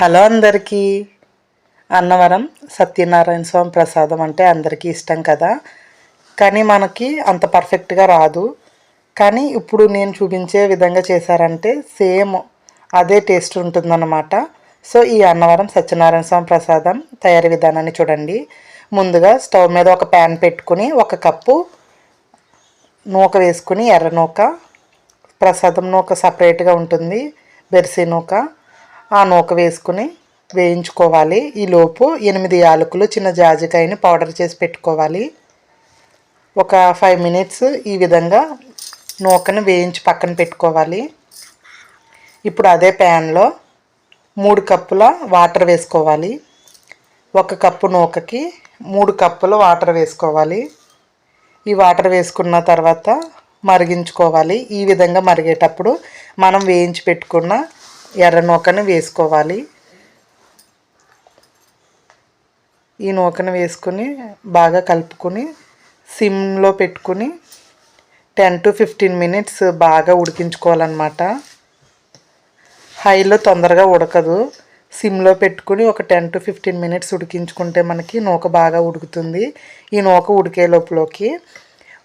Hello అందరికీ. అన్నవరం సత్యనారాయణ స్వామి ప్రసాదం అంటే అందరికీ ఇష్టం కదా. కానీ మనకి అంత పర్ఫెక్ట్గా రాదు. కానీ ఇప్పుడు నేను చూపించే విధంగా చేశారంటే సేమ్ అదే టేస్ట్ ఉంటుందన్నమాట. సో ఈ అన్నవరం సత్యనారాయణ స్వామి ప్రసాదం తయారీ విధానాన్ని చూడండి. ముందుగా స్టవ్ మీద ఒక ప్యాన్ పెట్టుకుని ఒక కప్పు నూక వేసుకుని ఎర్ర నూక ప్రసాదం నూక సపరేట్గా ఉంటుంది బెర్సీ నూక. ఆ నూక వేసుకుని వేయించుకోవాలి. ఈలోపు ఎనిమిది యాలకులు చిన్న జాజికాయని పౌడర్ చేసి పెట్టుకోవాలి. ఒక ఫైవ్ మినిట్స్ ఈ విధంగా నూకని వేయించి పక్కన పెట్టుకోవాలి. ఇప్పుడు అదే ప్యాన్లో మూడు కప్పుల వాటర్ వేసుకోవాలి. ఒక కప్పు నూకకి మూడు కప్పుల వాటర్ వేసుకోవాలి. ఈ వాటర్ వేసుకున్న తర్వాత మరిగించుకోవాలి. ఈ విధంగా మరిగేటప్పుడు మనం వేయించి పెట్టుకున్న ఎర్ర నూకను వేసుకోవాలి. ఈ నూకను వేసుకుని బాగా కలుపుకొని సిమ్లో పెట్టుకుని టెన్ టు ఫిఫ్టీన్ మినిట్స్ బాగా ఉడికించుకోవాలన్నమాట. హైలో తొందరగా ఉడకదు. సిమ్లో పెట్టుకుని ఒక టెన్ టు ఫిఫ్టీన్ మినిట్స్ ఉడికించుకుంటే మనకి నూక బాగా ఉడుకుతుంది. ఈ నూక ఉడికే లోపలోకి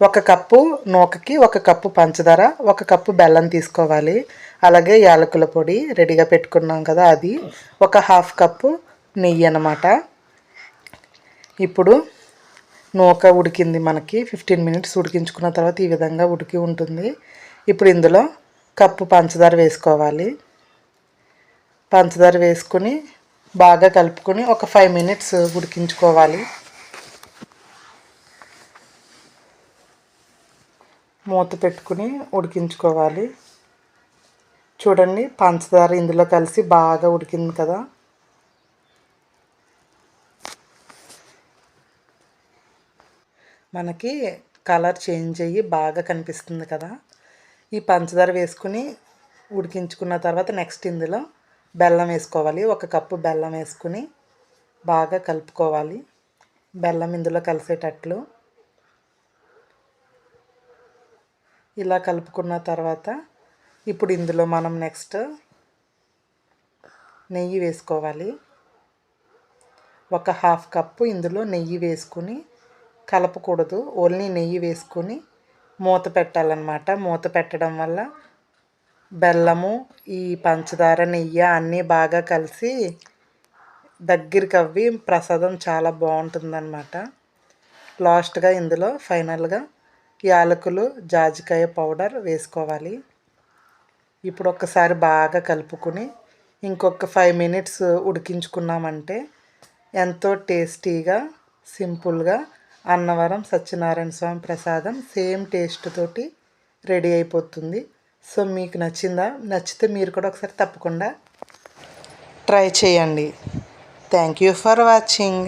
ఒక కప్పు నూకకి ఒక కప్పు పంచదార ఒక కప్పు బెల్లం తీసుకోవాలి. అలాగే యాలకుల పొడి రెడీగా పెట్టుకున్నాం కదా అది. ఒక హాఫ్ కప్పు నెయ్యి అనమాట ఇప్పుడు నూక ఉడికింది మనకి. ఫిఫ్టీన్ మినిట్స్ ఉడికించుకున్న తర్వాత ఈ విధంగా ఉడికి ఉంటుంది. ఇప్పుడు ఇందులో కప్పు పంచదార వేసుకోవాలి. పంచదార వేసుకుని బాగా కలుపుకొని ఒక ఫైవ్ మినిట్స్ ఉడికించుకోవాలి. మూత పెట్టుకుని ఉడికించుకోవాలి. చూడండి పంచదార ఇందులో కలిసి బాగా ఉడికింది కదా. మనకి కలర్ చేంజ్ అయ్యి బాగా కనిపిస్తుంది కదా. ఈ పంచదార వేసుకుని ఉడికించుకున్న తర్వాత నెక్స్ట్ ఇందులో బెల్లం వేసుకోవాలి. ఒక కప్పు బెల్లం వేసుకుని బాగా కలుపుకోవాలి. బెల్లం ఇందులో కలిసేటట్లు. ఇలా కలుపుకున్న తర్వాత ఇప్పుడు ఇందులో మనం నెక్స్ట్ నెయ్యి వేసుకోవాలి. ఒక హాఫ్ కప్పు ఇందులో నెయ్యి వేసుకుని కలపకూడదు. ఓన్లీ నెయ్యి వేసుకొని మూత పెట్టాలన్నమాట. మూత పెట్టడం వల్ల బెల్లము ఈ పంచదార నెయ్యి అన్నీ బాగా కలిసి దగ్గరికి అవ్వి ప్రసాదం చాలా బాగుంటుందన్నమాట. లాస్ట్గా ఇందులో ఫైనల్గా యాలకులు జాజికాయ పౌడర్ వేసుకోవాలి. ఇప్పుడు ఒక్కసారి బాగా కలుపుకుని ఇంకొక ఫైవ్ మినిట్స్ ఉడికించుకున్నామంటే ఎంతో టేస్టీగా సింపుల్గా అన్నవరం సత్యనారాయణ స్వామి ప్రసాదం సేమ్ టేస్ట్ తోటి రెడీ అయిపోతుంది. సో మీకు నచ్చిందా? నచ్చితే మీరు కూడా ఒకసారి తప్పకుండా ట్రై చేయండి. Thank you for watching.